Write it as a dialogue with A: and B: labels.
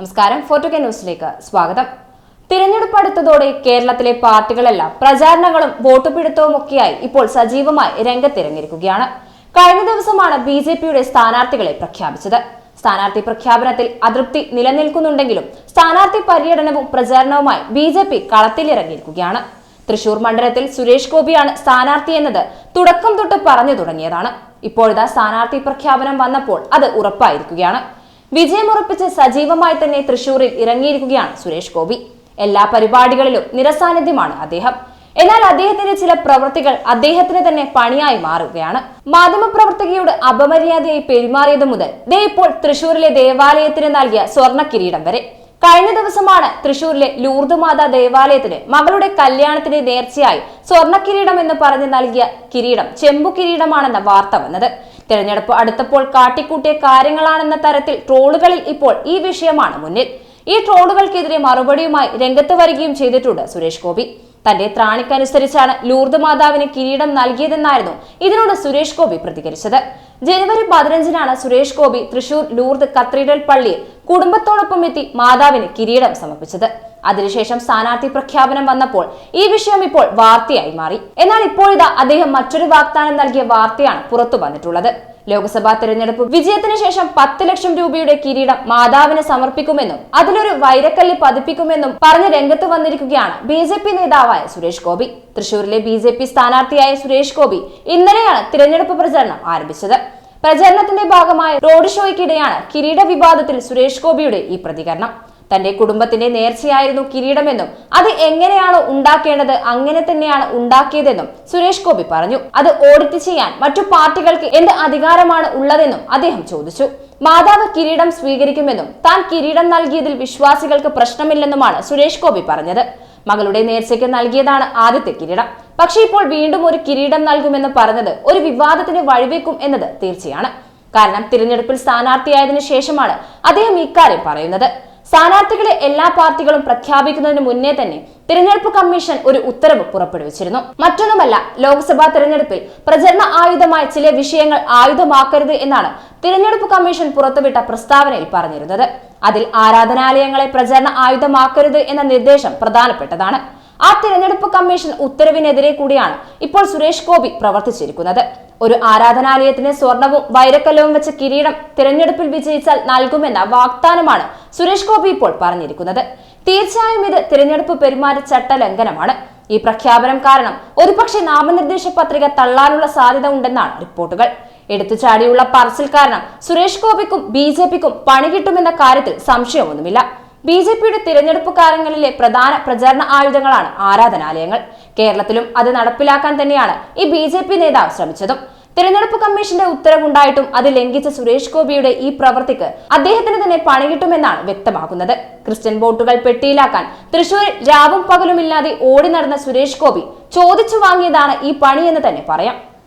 A: നമസ്കാരം. ഫോർട്ടുകെ ന്യൂസിലേക്ക് സ്വാഗതം. തിരഞ്ഞെടുപ്പ് അടുത്തതോടെ കേരളത്തിലെ പാർട്ടികളെല്ലാം പ്രചാരണങ്ങളും വോട്ടുപിടുത്തവും ഒക്കെയായി ഇപ്പോൾ സജീവമായി രംഗത്തിറങ്ങിയിരിക്കുകയാണ്. കഴിഞ്ഞ ദിവസമാണ് ബി ജെ പിയുടെ സ്ഥാനാർത്ഥികളെ പ്രഖ്യാപിച്ചത്. സ്ഥാനാർത്ഥി പ്രഖ്യാപനത്തിൽ അതൃപ്തി നിലനിൽക്കുന്നുണ്ടെങ്കിലും സ്ഥാനാർത്ഥി പര്യടനവും പ്രചാരണവുമായി ബി ജെ പി കളത്തിലിറങ്ങിയിരിക്കുകയാണ്. തൃശൂർ മണ്ഡലത്തിൽ സുരേഷ് ഗോപിയാണ് സ്ഥാനാർത്ഥി എന്നത് തുടക്കം തൊട്ട് പറഞ്ഞു തുടങ്ങിയതാണ്. ഇപ്പോഴത്തെ സ്ഥാനാർത്ഥി പ്രഖ്യാപനം വന്നപ്പോൾ അത് ഉറപ്പായിരിക്കുകയാണ്. വിജയമുറപ്പിച്ച് സജീവമായി തന്നെ തൃശൂരിൽ ഇറങ്ങിയിരിക്കുകയാണ് സുരേഷ് ഗോപി. എല്ലാ പരിപാടികളിലും നിരസാന്നിധ്യമാണ് അദ്ദേഹം. എന്നാൽ അദ്ദേഹത്തിന്റെ ചില പ്രവൃത്തികൾ അദ്ദേഹത്തിന് തന്നെ പണിയായി മാറുകയാണ്. മാധ്യമപ്രവർത്തകയോട് അപമര്യാദയായി പെരുമാറിയത് മുതൽ ദേ ഇപ്പോൾ തൃശൂരിലെ ദേവാലയത്തിന് നൽകിയ സ്വർണ കിരീടം വരെ. കഴിഞ്ഞ ദിവസമാണ് തൃശൂരിലെ ലൂർദ് മാതാ ദേവാലയത്തിന് മകളുടെ കല്യാണത്തിന് നേർച്ചയായി സ്വർണ കിരീടം എന്ന് പറഞ്ഞ് നൽകിയ കിരീടം ചെമ്പു കിരീടമാണെന്ന വാർത്ത വന്നത്. തിരഞ്ഞെടുപ്പ് അടുത്തപ്പോൾ കാട്ടിക്കൂട്ടിയ കാര്യങ്ങളാണെന്ന തരത്തിൽ ട്രോളുകളിൽ ഇപ്പോൾ ഈ വിഷയമാണ് മുന്നിൽ. ഈ ട്രോളുകൾക്കെതിരെ മറുപടിയുമായി രംഗത്ത് വരികയും ചെയ്തിട്ടുണ്ട് സുരേഷ് ഗോപി. തന്റെ ത്രാണിക്കനുസരിച്ചാണ് ലൂർദ് മാതാവിന് കിരീടം നൽകിയതെന്നായിരുന്നു ഇതിനോട് സുരേഷ് ഗോപി പ്രതികരിച്ചത്. ജനുവരി പതിനഞ്ചിനാണ് സുരേഷ് ഗോപി തൃശൂർ ലൂർദ് കത്തീഡ്രൽ പള്ളിയിൽ കുടുംബത്തോടൊപ്പം എത്തി മാതാവിന് കിരീടം സമർപ്പിച്ചത്. അതിനുശേഷം സ്ഥാനാർത്ഥി പ്രഖ്യാപനം വന്നപ്പോൾ ഈ വിഷയം ഇപ്പോൾ വാർത്തയായി മാറി. എന്നാൽ ഇപ്പോഴിതാ അദ്ദേഹം മറ്റൊരു വാഗ്ദാനം നൽകിയ വാർത്തയാണ് പുറത്തു വന്നിട്ടുള്ളത്. ലോക്സഭാ തെരഞ്ഞെടുപ്പ് വിജയത്തിന് ശേഷം പത്ത് ലക്ഷം രൂപയുടെ കിരീടം മാതാവിന് സമർപ്പിക്കുമെന്നും അതിലൊരു വൈരക്കല്ലി പതിപ്പിക്കുമെന്നും പറഞ്ഞ് രംഗത്ത് വന്നിരിക്കുകയാണ് ബി ജെ പി നേതാവായ സുരേഷ് ഗോപി. തൃശൂരിലെ ബി ജെ പി സ്ഥാനാർത്ഥിയായ സുരേഷ് ഗോപി ഇന്നലെയാണ് തിരഞ്ഞെടുപ്പ് പ്രചരണം ആരംഭിച്ചത്. പ്രചരണത്തിന്റെ ഭാഗമായ റോഡ് ഷോയ്ക്കിടെയാണ് കിരീട വിവാദത്തിൽ സുരേഷ് ഗോപിയുടെ ഈ പ്രതികരണം. തന്റെ കുടുംബത്തിന്റെ നേർച്ചയായിരുന്നു കിരീടമെന്നും അത് എങ്ങനെയാണ് ഉണ്ടാക്കേണ്ടത് അങ്ങനെ തന്നെയാണ് ഉണ്ടാക്കിയതെന്നും സുരേഷ് ഗോപി പറഞ്ഞു. അത് ഓഡിറ്റ് ചെയ്യാൻ മറ്റു പാർട്ടികൾക്ക് എന്ത് അധികാരമാണ് ഉള്ളതെന്നും അദ്ദേഹം ചോദിച്ചു. മാതാവ് കിരീടം സ്വീകരിക്കുമെന്നും താൻ കിരീടം നൽകിയതിൽ വിശ്വാസികൾക്ക് പ്രശ്നമില്ലെന്നുമാണ് സുരേഷ് ഗോപി പറഞ്ഞത്. മകളുടെ നേർച്ചയ്ക്ക് നൽകിയതാണ് ആദ്യത്തെ കിരീടം. പക്ഷേ ഇപ്പോൾ വീണ്ടും ഒരു കിരീടം നൽകുമെന്ന് പറഞ്ഞത് ഒരു വിവാദത്തിന് വഴിവെക്കും എന്നത് തീർച്ചയാണ്. കാരണം തിരഞ്ഞെടുപ്പിൽ സ്ഥാനാർത്ഥിയായതിനു ശേഷമാണ് അദ്ദേഹം ഇക്കാര്യം പറയുന്നത്. സ്ഥാനാർത്ഥികളെ എല്ലാ പാർട്ടികളും പ്രഖ്യാപിക്കുന്നതിന് മുന്നേ തന്നെ തിരഞ്ഞെടുപ്പ് കമ്മീഷൻ ഒരു ഉത്തരവ് പുറപ്പെടുവിച്ചിരുന്നു. മറ്റൊന്നുമല്ല ലോക്സഭാ തിരഞ്ഞെടുപ്പിൽ പ്രചരണ ആയുധമായ ചില വിഷയങ്ങൾ ആയുധമാക്കരുത് എന്നാണ് തിരഞ്ഞെടുപ്പ് കമ്മീഷൻ പുറത്തുവിട്ട പ്രസ്താവനയിൽ പറഞ്ഞിരുന്നത്. അതിൽ ആരാധനാലയങ്ങളെ പ്രചരണ ആയുധമാക്കരുത് എന്ന നിർദ്ദേശം പ്രധാനപ്പെട്ടതാണ്. ആ തിരഞ്ഞെടുപ്പ് കമ്മീഷൻ ഉത്തരവിനെതിരെ കൂടിയാണ് ഇപ്പോൾ സുരേഷ് ഗോപി പ്രവർത്തിച്ചിരിക്കുന്നത്. ഒരു ആരാധനാലയത്തിന് സ്വർണവും വൈരക്കല്ലവും വെച്ച കിരീടം തിരഞ്ഞെടുപ്പിൽ വിജയിച്ചാൽ നൽകുമെന്ന വാഗ്ദാനമാണ് സുരേഷ് ഗോപി ഇപ്പോൾ പറഞ്ഞിരിക്കുന്നത്. തീർച്ചയായും ഇത് തിരഞ്ഞെടുപ്പ് പെരുമാറ്റച്ചട്ട ലംഘനമാണ് ഈ പ്രഖ്യാപനം കാരണം ഒരുപക്ഷെ നാമനിർദ്ദേശ പത്രിക തള്ളാനുള്ള സാധ്യത ഉണ്ടെന്നാണ് റിപ്പോർട്ടുകൾ. എടുത്തുചാടിയുള്ള പറച്ചിൽ കാരണം സുരേഷ് ഗോപിക്കും ബി ജെ പിക്കും പണി കിട്ടുമെന്ന കാര്യത്തിൽ സംശയമൊന്നുമില്ല. ബി ജെ പിയുടെ തിരഞ്ഞെടുപ്പ് കാലങ്ങളിലെ പ്രധാന പ്രചരണ ആയുധങ്ങളാണ് ആരാധനാലയങ്ങൾ. കേരളത്തിലും അത് നടപ്പിലാക്കാൻ തന്നെയാണ് ഈ ബി ജെ പി നേതാവ് ശ്രമിച്ചതും. തിരഞ്ഞെടുപ്പ് കമ്മീഷന്റെ ഉത്തരവുണ്ടായിട്ടും അത് ലംഘിച്ച സുരേഷ് ഗോപിയുടെ ഈ പ്രവൃത്തിക്ക് അദ്ദേഹത്തിന് തന്നെ പണി കിട്ടുമെന്നാണ് വ്യക്തമാക്കുന്നത്. ക്രിസ്ത്യൻ വോട്ടുകൾ പെട്ടിയിലാക്കാൻ തൃശൂരിൽ രാവും പകലുമില്ലാതെ ഓടി നടന്ന സുരേഷ് ഗോപി ചോദിച്ചു വാങ്ങിയതാണ് ഈ പണിയെന്ന് തന്നെ പറയാം.